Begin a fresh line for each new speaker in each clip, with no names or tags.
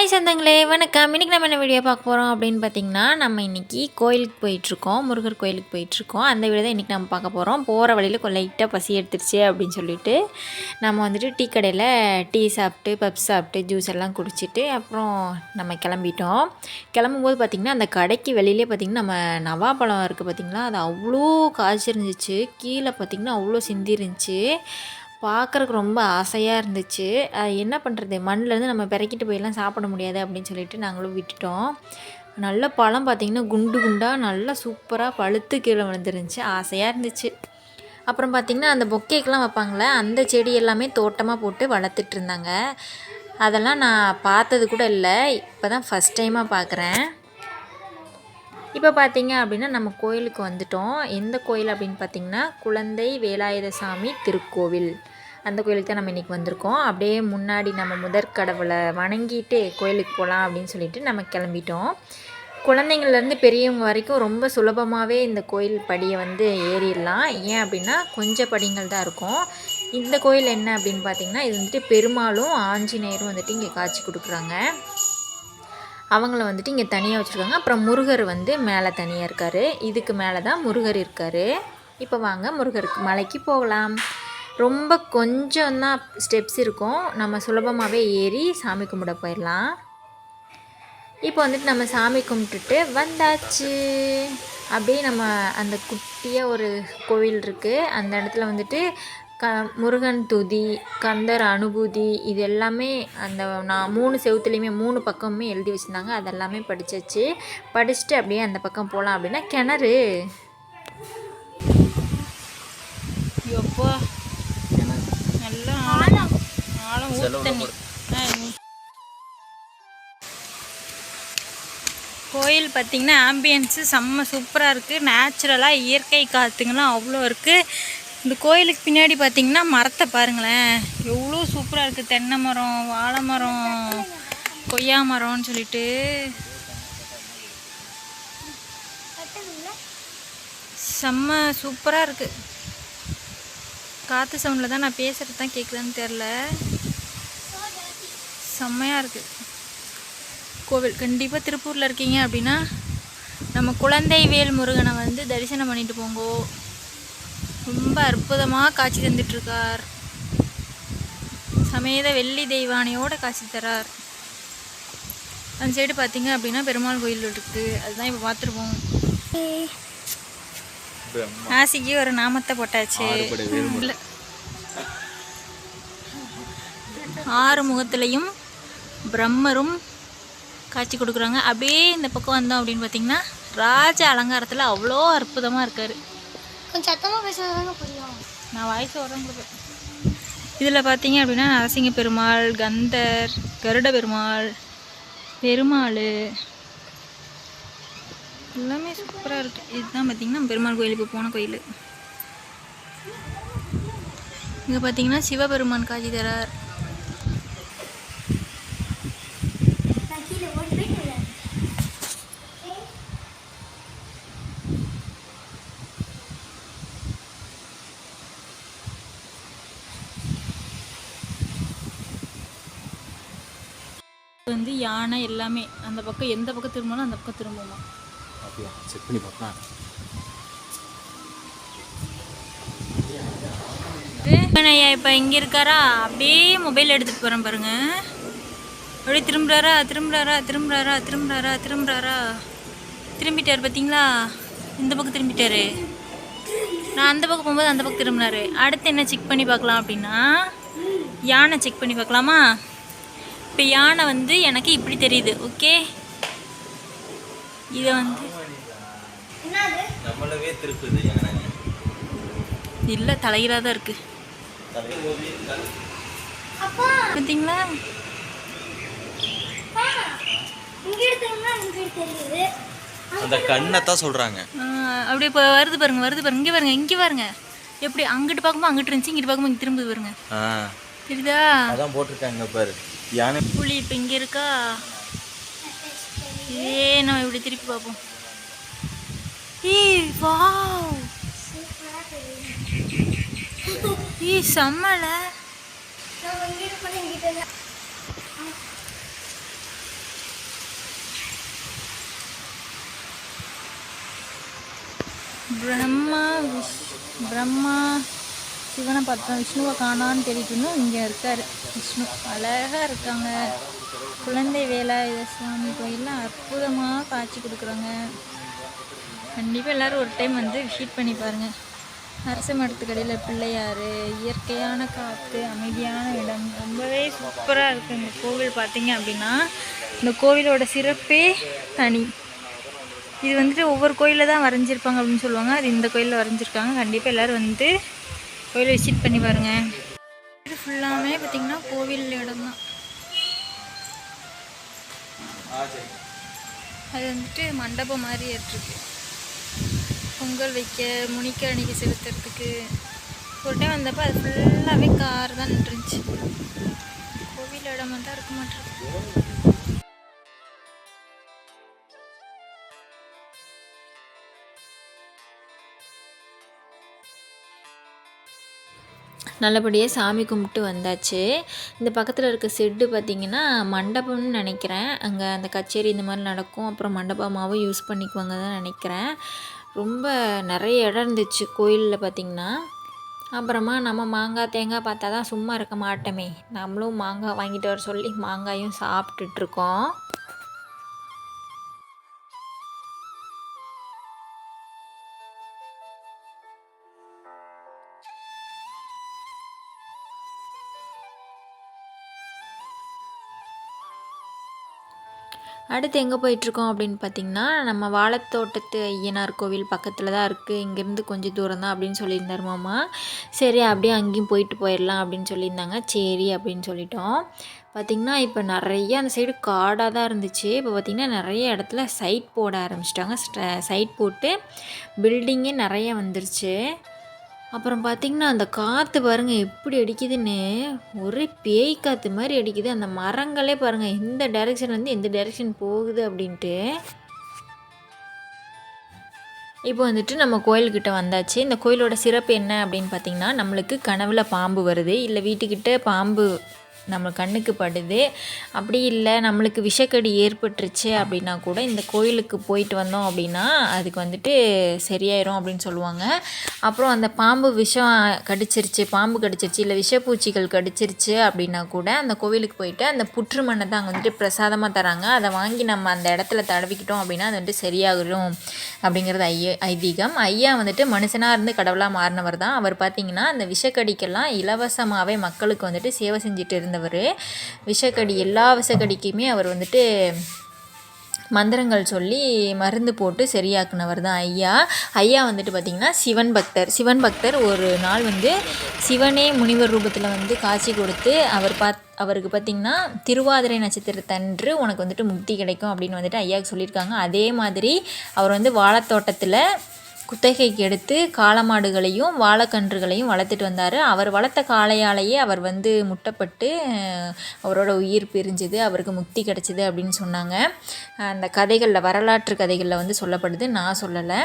Hi சொந்தங்களே வணக்கம். இன்றைக்கி நம்ம என்ன வீடியோ பார்க்க போகிறோம் அப்படின்னு பார்த்தீங்கன்னா நம்ம இன்றைக்கி கோயிலுக்கு போயிட்டுருக்கோம் முருகர் கோயிலுக்கு போயிட்டுருக்கோம். அந்த வீடியோ தான் இன்றைக்கி நம்ம பார்க்க போகிறோம் போகிற வழியில் கொஞ்சம் லைட்டாக பசி எடுத்துருச்சு அப்படின்னு சொல்லிட்டு நம்ம வந்துட்டு டீ கடையில் டீ சாப்பிட்டு பப்ஸ் சாப்பிட்டு ஜூஸ் எல்லாம் குடிச்சிட்டு அப்புறம் நம்ம கிளம்பிட்டோம். கிளம்பும்போது பார்த்திங்கன்னா அந்த கடைக்கு வெளியிலே பார்த்திங்கன்னா நம்ம நவாப்பழம் இருக்குது பார்த்திங்களா? அது அவ்வளோ காய்ச்சிருந்துச்சு. கீழே பார்த்திங்கன்னா அவ்வளோ சிந்தி இருந்துச்சு பார்க்குறக்கு ரொம்ப ஆசையாக இருந்துச்சு. அது என்ன பண்ணுறது மண்ணிலேருந்து நம்ம பிறக்கிட்டு போயெல்லாம் சாப்பிட முடியாது அப்படின்னு சொல்லிட்டு நாங்களும் விட்டுட்டோம். நல்ல பழம் பார்த்திங்கன்னா குண்டு குண்டாக நல்லா சூப்பராக பழுத்து கீழே விழுந்துருந்துச்சு. ஆசையாக இருந்துச்சு. அப்புறம் பார்த்திங்கன்னா அந்த பொக்கேக்கெலாம் வைப்பாங்களே அந்த செடி எல்லாமே தோட்டமாக போட்டு வளர்த்துட்ருந்தாங்க அதெல்லாம் நான் பார்த்தது கூட இல்லை. இப்போ தான் ஃபஸ்ட் டைமாக பார்க்குறேன் இப்போ பார்த்தீங்க அப்படின்னா நம்ம கோயிலுக்கு வந்துட்டோம். எந்த கோயில் அப்படின்னு பார்த்தீங்கன்னா குழந்தை வேலாயுத சாமி திருக்கோவில். அந்த கோயிலுக்கு தான் நம்ம இன்றைக்கி வந்திருக்கோம். அப்படியே முன்னாடி நம்ம முதற் கடவுளை வணங்கிட்டு கோயிலுக்கு போகலாம் அப்படின்னு சொல்லிட்டு நம்ம கிளம்பிட்டோம். குழந்தைங்கள்லேருந்து பெரியவங்க வரைக்கும் ரொம்ப சுலபமாகவே இந்த கோயில் படியை வந்து ஏறிடலாம். ஏன் அப்படின்னா கொஞ்சம் படிங்கள் தான் இருக்கும். இந்த கோயில் என்ன அப்படின்னு பார்த்தீங்கன்னா இது வந்துட்டு பெருமாளும் ஆஞ்சநேயரும் வந்துட்டு இங்கே காட்சி கொடுக்குறாங்க. அவங்கள வந்துட்டு இங்கே தனியாக வச்சுருக்காங்க. அப்புறம் முருகர் வந்து மேலே தனியாக இருக்கார். இதுக்கு மேலே தான் முருகர் இருக்கார். இப்போ வாங்க முருகருக்கு மலைக்கு போகலாம். ரொம்ப கொஞ்சம் தான் ஸ்டெப்ஸ் இருக்கும். நம்ம சுலபமாகவே ஏறி சாமி கும்பிட போயிடலாம். இப்போ வந்துட்டு நம்ம சாமி கும்பிட்டுட்டு வந்தாச்சு. அப்படியே நம்ம அந்த குட்டியாக ஒரு கோவில் இருக்குது அந்த இடத்துல வந்துட்டு க முருகன் துதி கந்தர் அனுபூதி இது எல்லாமே அந்த நான் மூணு செவத்துலேயுமே மூணு பக்கமுமே எழுதி வச்சுருந்தாங்க. அதெல்லாமே படிச்சாச்சு. படிச்சுட்டு அப்படியே அந்த பக்கம் போகலாம் அப்படின்னா கிணறு.
எப்பா நல்லா ஆழம். ஆழம் ஊத்து தண்ணி. ஆ, ஊ- கோயில் பார்த்திங்கன்னா ஆம்பியன்ஸு செம்ம சூப்பராக இருக்குது நேச்சுரலாக இயற்கை காற்றுங்கெல்லாம் அவ்வளோ இருக்குது இந்த கோயிலுக்கு பின்னாடி பார்த்திங்கன்னா மரத்தை பாருங்களேன். எவ்வளோ சூப்பராக இருக்குது தென்னை மரம் வாழை மரம் கொய்யா மரம்னு சொல்லிட்டு. செம்ம சூப்பராக இருக்குது காற்று சவுண்டில் தான் நான் பேசுகிறது தான் கேட்குதான்னு தெரில செம்மையாக இருக்குது கோவில் கண்டிப்பாக திருப்பூரில் இருக்கீங்க அப்படின்னா நம்ம குழந்தை வேல் முருகனை வந்து தரிசனம் பண்ணிட்டு போங்கோ. ரொம்ப அற்புதமாக காட்சி தந்துட்டுருக்கார். சமேத வெள்ளி தெய்வானையோட காட்சி தரார். அந்த சைடு பார்த்தீங்க அப்படின்னா பெருமாள் கோயில் இருக்குது அதுதான் இப்போ பார்த்துருப்போம் ஆசிக்கு ஒரு நாமத்தை போட்டாச்சு. ஆறு முகத்துலையும் பிரம்மரும் காட்சி கொடுக்குறாங்க. அப்படியே இந்த பக்கம் வந்தோம் அப்படின்னு பார்த்தீங்கன்னா ராஜ அலங்காரத்தில் அவ்வளோ அற்புதமாக இருக்காரு.
கொஞ்சம் சத்தமாக பேசுறதுதாங்க புரியும்.
நான் வாய்ஸ் கொடுப்பேன் இதில் பார்த்தீங்க அப்படின்னா நரசிங்க பெருமாள் கந்தர் கருட பெருமாள் பெருமாள். எல்லாமே சூப்பராக இருக்குது இதுதான் பார்த்தீங்கன்னா பெருமாள் கோயில் இப்போ போன கோயில். இங்கே பார்த்தீங்கன்னா சிவபெருமான் காட்சி தரார்
நான் கீழே ஓடி போயிட்டு
இது வந்து யானை எல்லாமே அந்த பக்கம் எந்த பக்கம் திரும்பினாலும் அந்த பக்கம் திரும்புமா?
அப்படியா? செக் பண்ணி பார்க்கலாம்
ஐயா இப்போ இங்கே இருக்காரா? அப்படியே மொபைல் எடுத்துகிட்டு போகிறேன் பாருங்க. அப்படியே திரும்புறாரா? திரும்புறாரா? திரும்புறாரா? திரும்புறாரா? திரும்புறாரா? திரும்பிட்டார் பார்த்தீங்களா இந்த பக்கம் திரும்பிட்டாரு. நான் அந்த பக்கம் போகும்போது அந்த பக்கம் திரும்பினாரு. அடுத்து என்ன செக் பண்ணி பார்க்கலாம் அப்படின்னா யானை செக் பண்ணி பார்க்கலாமா? இப்போ யானை வந்து எனக்கு இப்படி தெரியுது ஓகே இதை வந்து இல்லை தலைகீழாக தான் இருக்குது
அப்பா!
பார்த்தீங்களா
அப்பா! இங்க எடுத்தோம்னா இங்க தெரியுது.
அந்த கண்ணை தான் சொல்றாங்க.
ஆ, அப்படியே இப்போ வருது பாருங்க வருது பாருங்க இங்கே பாருங்க இங்கே பாருங்க. எப்படி அங்கிட்டு பார்க்கும்போது அங்கிட்டு இருந்துச்சு இங்கிட்டு பார்க்கும்போது இங்கே திரும்புது பாருங்க.
ஆ.
தெரியுதா?
அதான் போட்டிருக்காங்க பாரு. யானை?
புலி இப்போ இங்கே இருக்கா? ஏ நம்ம இப்படி திருப்பி பார்ப்போம். ஏய் வா ஏய் செம்மல. பிரம்மா பிரம்மா. சிவனை பார்த்தோம். விஷ்ணுவை காணான்னு தேடிட்டு இங்கே இருக்கார். விஷ்ணு. அழகாக இருக்காங்க. குழந்தை வேலாயுத சுவாமி கோயிலில் அற்புதமாக காட்சி கொடுக்குறாங்க. கண்டிப்பாக எல்லோரும் ஒரு டைம் வந்து விசிட் பண்ணி பாருங்கள் அரச மரத்துக்கடையில் பிள்ளையார் இயற்கையான காற்று அமைதியான இடம். ரொம்பவே சூப்பராக இருக்குது இந்த கோவில் பார்த்தீங்க அப்படின்னா. இந்த கோவிலோட சிறப்பே தனி. இது வந்துட்டு ஒவ்வொரு கோயிலில் தான் வரைஞ்சிருப்பாங்க அப்படின்னு சொல்லுவாங்க. அது இந்த கோயிலில் வரைஞ்சிருக்காங்க. கண்டிப்பாக எல்லோரும் வந்து கோயிலை விசிட் பண்ணி பாருங்கள் இது ஃபுல்லாமே பார்த்திங்கன்னா கோவில் இடம் தான் அது வந்துட்டு மண்டபம் மாதிரி ஏற்றிருக்கு பொங்கல் வைக்க முனிக்கரணிக்கு செலுத்துறதுக்கு. ஒரு டைம் வந்தப்போ அது ஃபுல்லாகவே கார் தான் நின்றுச்சு. கோவில் இடமா தான் இருக்க மாட்டேருக்கு
நல்லபடியாக சாமி கும்பிட்டு வந்தாச்சு. இந்த பக்கத்தில் இருக்க செட்டு பார்த்திங்கன்னா மண்டபம்னு நினைக்கிறேன். அங்கே அந்த கச்சேரி இந்த மாதிரி நடக்கும். அப்புறம் மண்டபமாகவும் யூஸ் பண்ணிக்குவாங்க தான் நினைக்கிறேன். ரொம்ப நிறைய இடம் இருந்துச்சு கோயிலில் பார்த்திங்கன்னா அப்புறமா நம்ம மாங்காய் தேங்காய் பார்த்தா தான் சும்மா இருக்க மாட்டோமே. நம்மளும் மாங்காய் வாங்கிட்டு வர சொல்லி மாங்காயும் சாப்பிட்டுட்ருக்கோம் அடுத்து எங்கே போயிட்டுருக்கோம் அப்படின்னு பார்த்திங்கன்னா நம்ம வாழைத்தோட்டத்து ஐயனார் கோவில் பக்கத்தில் தான் இருக்குது இங்கேருந்து கொஞ்சம் தூரம் தான் அப்படின்னு சொல்லியிருந்தார் மாமா. சரி அப்படியே அங்கேயும் போயிட்டு போயிடலாம் அப்படின்னு சொல்லியிருந்தாங்க. சரி அப்படின்னு சொல்லிட்டோம். பார்த்திங்கன்னா இப்போ நிறைய அந்த சைடு காடாக தான் இருந்துச்சு. இப்போ பார்த்திங்கன்னா நிறைய இடத்துல சைட் போட ஆரம்பிச்சிட்டாங்க. சைட் போட்டு பில்டிங்கே நிறைய வந்துருச்சு. அப்புறம் பார்த்திங்கன்னா அந்த காற்று பாருங்கள் எப்படி அடிக்குதுன்னு. ஒரே பேய் காற்று மாதிரி அடிக்குது. அந்த மரங்களே பாருங்கள் எந்த டைரெக்ஷன்லேருந்து எந்த டைரெக்ஷன் போகுது அப்படின்ட்டு. இப்போ வந்துட்டு நம்ம கோயில்கிட்ட வந்தாச்சு. இந்த கோயிலோட சிறப்பு என்ன அப்படின்னு பார்த்திங்கன்னா நம்மளுக்கு கனவில் பாம்பு வருது. இல்லை வீட்டுக்கிட்ட பாம்பு நம்ம கண்ணுக்கு படுது. அப்படி இல்லை நம்மளுக்கு விஷக்கடி ஏற்பட்டுருச்சு அப்படின்னா கூட இந்த கோயிலுக்கு போயிட்டு வந்தோம் அப்படின்னா அதுக்கு வந்துட்டு சரியாயிரும் அப்படின்னு சொல்லுவாங்க. அப்புறம் அந்த பாம்பு விஷம் கடிச்சிருச்சு பாம்பு கடிச்சிருச்சு இல்லை விஷப்பூச்சிகள் கடிச்சிருச்சு அப்படின்னா கூட அந்த கோவிலுக்கு போயிட்டு அந்த புற்று மண்ணை தான் அங்கே வந்துட்டு பிரசாதமாக தராங்க. அதை வாங்கி நம்ம அந்த இடத்துல தடவிக்கிட்டோம் அப்படின்னா அது வந்துட்டு சரியாகிடும் அப்படிங்கிறது ஐய ஐதீகம். ஐயா வந்துட்டு மனுஷனாக இருந்து கடவுளாக மாறினவர் தான். அவர் பார்த்திங்கன்னா அந்த விஷக்கடிக்கெல்லாம் இலவசமாகவே மக்களுக்கு வந்துட்டு சேவை செஞ்சுட்டு இருந்தவர் விஷக்கடி எல்லா விஷக்கடிக்குமே அவர் வந்துட்டு மந்திரங்கள் சொல்லி மருந்து போட்டு சரியாக்குனவர் தான் ஐயா. ஐயா வந்துட்டு பார்த்திங்கன்னா சிவன் பக்தர். சிவன் பக்தர் ஒரு நாள் வந்து சிவனே முனிவர் ரூபத்தில் வந்து காட்சி கொடுத்து அவர் பாத் அவருக்கு பார்த்திங்கன்னா திருவாதிரை நட்சத்திரத்தன்று உனக்கு வந்துட்டு முக்தி கிடைக்கும் அப்படின்னு வந்துட்டு ஐயாவுக்கு சொல்லியிருக்காங்க. அதே மாதிரி அவர் வந்து வாழைத்தோட்டத்தில் குத்தகைக்கு எடுத்து காளமாடுகளையும் வாழைக்கன்றுகளையும் வளர்த்துட்டு வந்தார். அவர் வளர்த்த காளையாலேயே அவர் வந்து முட்டப்பட்டு அவரோட உயிர் பிரிஞ்சுது அவருக்கு முக்தி கிடச்சிது அப்படின்னு சொன்னாங்க. அந்த கதைகளில் வரலாற்று கதைகளில் வந்து சொல்லப்படுது. நான் சொல்லலை.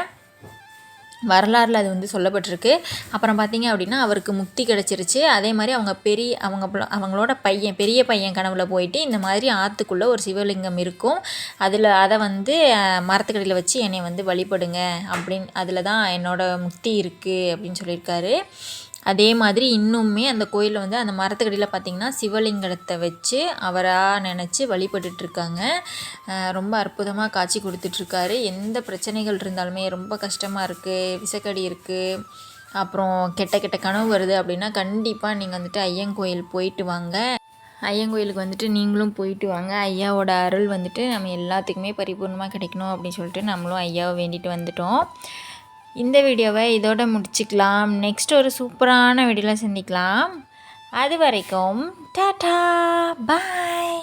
வரலாறில் அது வந்து சொல்லப்பட்டிருக்கு. அப்புறம் பார்த்தீங்க அப்படின்னா அவருக்கு முக்தி கிடச்சிருச்சு. அதே மாதிரி அவங்க பெரிய அவங்க அவங்களோட பையன் பெரிய பையன் கனவுல போயிட்டு இந்த மாதிரி ஆற்றுக்குள்ளே ஒரு சிவலிங்கம் இருக்கும். அதில் அதை வந்து மரத்துக்கடியில் வச்சு என்னை வந்து வழிபடுங்க அப்படின்னு அதில் தான் என்னோட முக்தி இருக்குது அப்படின்னு சொல்லியிருக்காரு. அதே மாதிரி இன்னுமே அந்த கோயிலில் வந்து அந்த மரத்துக்கடியில் பார்த்திங்கன்னா சிவலிங்கத்தை வச்சு அவராக நினச்சி வழிபட்டுட்ருக்காங்க. ரொம்ப அற்புதமாக காட்சி கொடுத்துட்ருக்காரு. எந்த பிரச்சனைகள் இருந்தாலுமே ரொம்ப கஷ்டமாக இருக்குது விசக்கடி இருக்குது அப்புறம் கெட்ட கெட்ட கனவு வருது அப்படின்னா கண்டிப்பாக நீங்கள் வந்துட்டு ஐயன் கோயில் போயிட்டு வாங்க. ஐயன் கோயிலுக்கு வந்துட்டு நீங்களும் போயிட்டு வாங்க. ஐயாவோட அருள் வந்துட்டு நம்ம எல்லாத்துக்குமே பரிபூர்ணமாக கிடைக்கணும் அப்படின்னு சொல்லிட்டு நம்மளும் ஐயாவை வேண்டிட்டு வந்துட்டோம். இந்த வீடியோவை இதோட முடிச்சுக்கலாம். நெக்ஸ்ட் ஒரு சூப்பரான வீடியோவில் சந்திக்கலாம். அது வரைக்கும் டாடா பாய்.